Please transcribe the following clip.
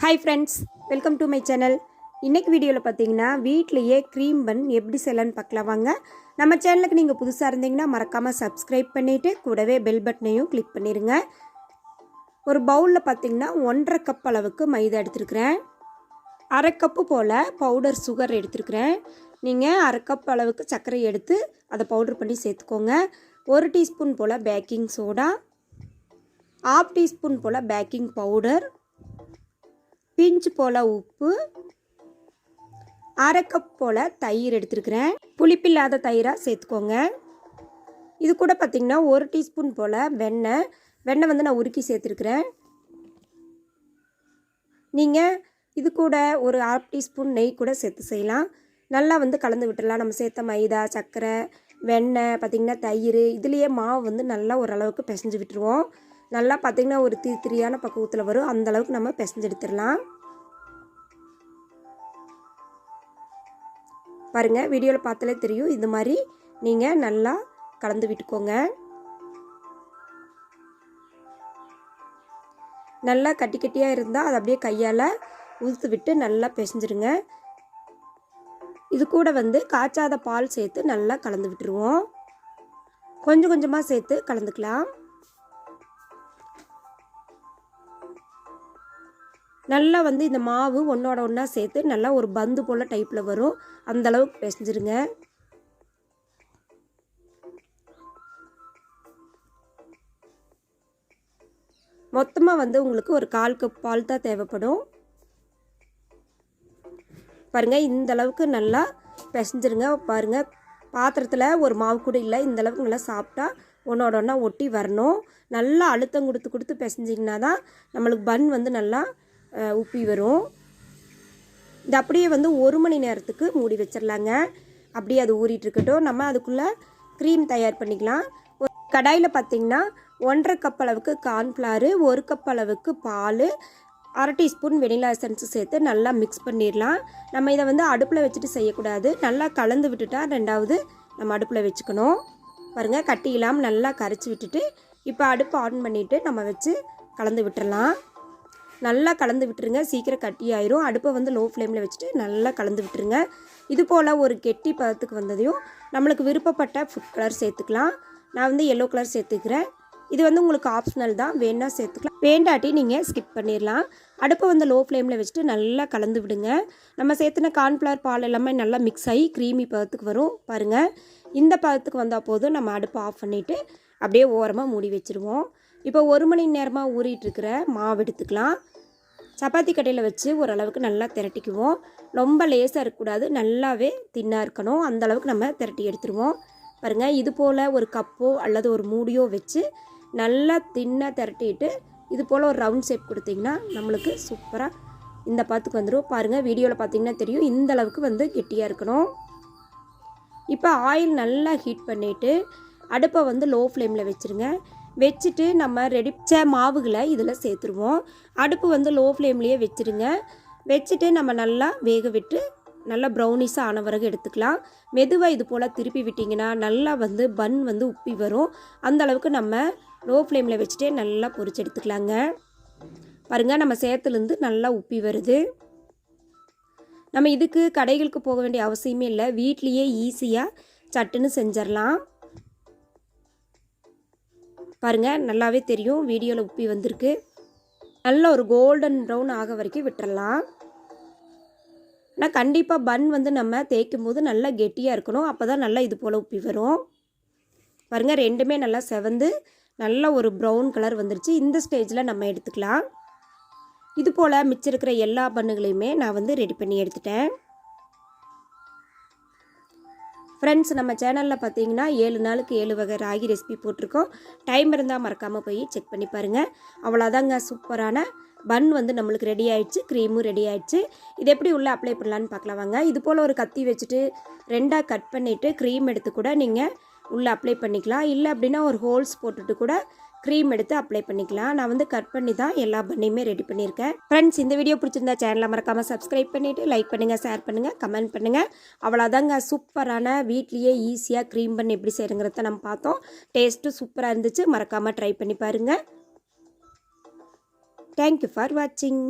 Hi friends welcome to my channel இன்றைக்கு வீடியோவில் பார்த்தீங்கன்னா வீட்லேயே க்ரீம் பன் எப்படி செய்யலான்னு பார்க்கலாம் வாங்க நம்ம சேனலுக்கு நீங்கள் புதுசாக இருந்தீங்கன்னா மறக்காமல் சப்ஸ்கிரைப் பண்ணிவிட்டு கூடவே பெல் பட்டனையும் கிளிக் பண்ணிடுங்க ஒரு பவுலில் பார்த்தீங்கன்னா ஒன்றரை கப் அளவுக்கு மைதா எடுத்துருக்குறேன். அரை கப்பு போல் பவுடர் சுகர் எடுத்துருக்குறேன். நீங்கள் அரை கப் அளவுக்கு சர்க்கரை எடுத்து அதை பவுடர் பண்ணி சேர்த்துக்கோங்க. ஒரு டீஸ்பூன் போல் பேக்கிங் சோடா ஆஃப் டீஸ்பூன் போல் பேக்கிங் பவுடர் பிஞ்சு போல் உப்பு அரை கப் போல் தயிர் எடுத்துருக்கிறேன். புளிப்பில்லாத தயிராக சேர்த்துக்கோங்க. இது கூட பார்த்திங்கன்னா ஒரு டீஸ்பூன் போல் வெண்ணெய். வெண்ணெய் வந்து நான் உருக்கி சேர்த்துருக்குறேன். நீங்கள் இது கூட ஒரு ஆஃப் டீஸ்பூன் நெய் கூட சேர்த்து செய்யலாம். நல்லா வந்து கலந்து விட்டுடலாம் நம்ம சேர்த்த மைதா சர்க்கரை வெண்ணெய் பார்த்திங்கன்னா தயிர் இதுலேயே மாவு வந்து நல்லா ஓரளவுக்கு பிசைஞ்சு விட்டுருவோம். நல்லா பார்த்திங்கன்னா ஒரு திரி திரியான பக்குவத்தில் வரும். அந்த அளவுக்கு நம்ம பிசைஞ்செடுத்துடலாம் பாருங்கள் வீடியோவில் பார்த்தாலே தெரியும். இது மாதிரி நீங்கள் நல்லா கலந்து விட்டுக்கோங்க. நல்லா கட்டி கட்டியாக இருந்தால் அதை அப்படியே கையால் உதுத்து விட்டு நல்லா பிசைஞ்சிருங்க இது கூட வந்து காய்ச்சாத பால் சேர்த்து நல்லா கலந்து விட்டுருவோம். கொஞ்சம் கொஞ்சமாக சேர்த்து கலந்துக்கலாம். நல்லா வந்து இந்த மாவு ஒன்றோட ஒன்றா சேர்த்து நல்லா ஒரு பந்து போல் டைப்பில் வரும். அந்த அளவுக்கு பிசைஞ்சிருங்க மொத்தமாக வந்து உங்களுக்கு ஒரு கால் கப் பால் தான் தேவைப்படும். பாருங்கள் இந்த அளவுக்கு நல்லா பிசைஞ்சிருங்க பாருங்கள் பாத்திரத்தில் ஒரு மாவு கூட இல்லை. இந்த அளவுக்கு நல்லா சாப்பிட்டா ஒன்றோட ஒன்றா ஒட்டி வரணும். நல்லா அழுத்தம் கொடுத்து கொடுத்து பிசைஞ்சிங்கன்னா தான் நம்மளுக்கு பன் வந்து நல்லா உப்பி வரும். இது அப்படியே வந்து ஒரு மணி நேரத்துக்கு மூடி வச்சிடலாங்க அப்படியே அது ஊறிட்டுருக்கட்டும் நம்ம அதுக்குள்ளே க்ரீம் தயார் பண்ணிக்கலாம். ஒரு கடாயில் பார்த்திங்கன்னா ஒன்றரை கப் அளவுக்கு கார்ன்ஃப்ளாரு ஒரு கப் அளவுக்கு பால் அரை டீஸ்பூன் வெனிலா எசன்ஸு சேர்த்து நல்லா மிக்ஸ் பண்ணிடலாம் நம்ம இதை வந்து அடுப்பில் வச்சுட்டு செய்யக்கூடாது. நல்லா கலந்து விட்டுட்டா ரெண்டாவது நம்ம அடுப்பில் வச்சுக்கணும். பாருங்கள் கட்டி இல்லாமல் நல்லா கரைச்சி விட்டுட்டு இப்போ அடுப்பு ஆன் பண்ணிவிட்டு நம்ம வச்சு கலந்து விட்டுடலாம் நல்லா கலந்து விட்டுருங்க. சீக்கிரம் கட்டி ஆயிரும். அடுப்பை வந்து லோ ஃப்ளேமில் வச்சுட்டு நல்லா கலந்து விட்டுருங்க. இது போல் ஒரு கெட்டி பதத்துக்கு வந்ததையும் நம்மளுக்கு விருப்பப்பட்ட ஃபுட் கலர் சேர்த்துக்கலாம். நான் வந்து எல்லோ கலர் சேர்த்துக்கிறேன். இது வந்து உங்களுக்கு ஆப்ஷனல் தான். வேணா சேர்த்துக்கலாம். வேண்டாட்டி நீங்கள் ஸ்கிப் பண்ணிடலாம் அடுப்பை வந்து லோ ஃப்ளேமில் வச்சுட்டு நல்லா கலந்து விடுங்க. நம்ம சேர்த்துன கார்ன்ஃப்ளவர் பால் எல்லாமே நல்லா மிக்ஸ் ஆகி க்ரீமி பதத்துக்கு வரும். பாருங்கள் இந்த பதத்துக்கு வந்தால் போதும். நம்ம அடுப்பை ஆஃப் பண்ணிவிட்டு அப்படியே ஓரமாக மூடி வச்சுருவோம். இப்போ ஒரு மணி நேரமாக ஊறிட்டுருக்கிற மாவு எடுத்துக்கலாம். சப்பாத்தி கடையில் வச்சு ஓரளவுக்கு நல்லா திரட்டிக்குவோம். ரொம்ப லேசாக இருக்கக்கூடாது. நல்லாவே தின்னாக இருக்கணும். அந்த அளவுக்கு நம்ம திரட்டி எடுத்துருவோம். பாருங்கள் இது போல் ஒரு கப்போ அல்லது ஒரு மூடியோ வச்சு நல்லா தின்னாக திரட்டிட்டு இது போல் ஒரு ரவுண்ட் ஷேப் கொடுத்திங்கன்னா நம்மளுக்கு சூப்பராக இந்த பாத்துக்கு வந்துடும் பாருங்கள் வீடியோவில் பார்த்தீங்கன்னா தெரியும். இந்த அளவுக்கு வந்து கெட்டியாக இருக்கணும். இப்போ ஆயில் நல்லா ஹீட் பண்ணிவிட்டு அடுப்பை வந்து லோ ஃப்ளேமில் வச்சுருங்க. வச்சுட்டு நம்ம ரெடிச்ச மாவுகளை இதில் சேர்த்துருவோம். அடுப்பு வந்து லோ ஃப்ளேம்லேயே வச்சுருங்க. வச்சுட்டு நம்ம நல்லா வேக விட்டு நல்லா ப்ரௌனிஸாக ஆன பிறகு எடுத்துக்கலாம். மெதுவாக இது போல் திருப்பி விட்டிங்கன்னா நல்லா வந்து பன் வந்து உப்பி வரும். அந்த அளவுக்கு நம்ம லோ ஃப்ளேமில் வச்சுட்டே நல்லா பொறிச்சு எடுத்துக்கலாங்க. பாருங்கள் நம்ம சேத்துலேருந்து நல்லா உப்பி வருது. நம்ம இதுக்கு கடைகளுக்கு போக வேண்டிய அவசியமே இல்லை. வீட்லேயே ஈஸியாக சட்டுன்னு செஞ்சிடலாம். பாருங்கள் நல்லாவே தெரியும். வீடியோவில் உப்பி வந்திருக்கு. நல்ல ஒரு கோல்டன் ப்ரௌன் ஆக வரைக்கும் விட்டுறலாம். ஆனால் கண்டிப்பாக பன் வந்து நம்ம தேய்க்கும் போது நல்லா கெட்டியாக இருக்கணும். அப்போ தான் நல்லா இது போல் உப்பி வரும். பாருங்கள் ரெண்டுமே நல்லா செவந்து நல்ல ஒரு ப்ரௌன் கலர் வந்துருச்சு. இந்த ஸ்டேஜில் நம்ம எடுத்துக்கலாம். இது போல் மிச்சம் இருக்கிற எல்லா பண்ணுகளையுமே நான் வந்து ரெடி பண்ணி எடுத்துட்டேன். ஃப்ரெண்ட்ஸ் நம்ம சேனலில் பார்த்தீங்கன்னா ஏழு நாளுக்கு ஏழு வகை ராகி ரெசிபி போட்டிருக்கோம். டைம் இருந்தால் மறக்காமல் போய் செக் பண்ணி பாருங்கள் அவ்வளோதாங்க சூப்பரான பன் வந்து நம்மளுக்கு ரெடி ஆயிடுச்சு க்ரீமும் ரெடி ஆயிடுச்சு. இது எப்படி உள்ளே அப்ளை பண்ணலான்னு பார்க்கலாம் வாங்க. இது போல் ஒரு கத்தி வச்சுட்டு ரெண்டாக கட் பண்ணிவிட்டு க்ரீம் எடுத்து கூட நீங்கள் உள்ளே அப்ளை பண்ணிக்கலாம். இல்லை அப்படின்னா ஒரு ஹோல்ஸ் போட்டுட்டு கூட க்ரீம் எடுத்து அப்ளை பண்ணிக்கலாம். நான் வந்து கட் பண்ணி தான் எல்லா பண்ணையுமே ரெடி பண்ணியிருக்கேன். ஃப்ரெண்ட்ஸ் இந்த வீடியோ பிடிச்சிருந்தா சேனலை மறக்காமல் சப்ஸ்கிரைப் பண்ணிவிட்டு லைக் பண்ணுங்கள் ஷேர் பண்ணுங்கள் கமெண்ட் பண்ணுங்கள் அவ்வளோதாங்க சூப்பரான வீட்லேயே ஈஸியாக க்ரீம் பண்ணி எப்படி செய்கிறங்கிறத நம்ம பார்த்தோம். டேஸ்ட்டு சூப்பராக இருந்துச்சு. மறக்காமல் ட்ரை பண்ணி பாருங்கள் தேங்க்யூ ஃபார் வாட்சிங்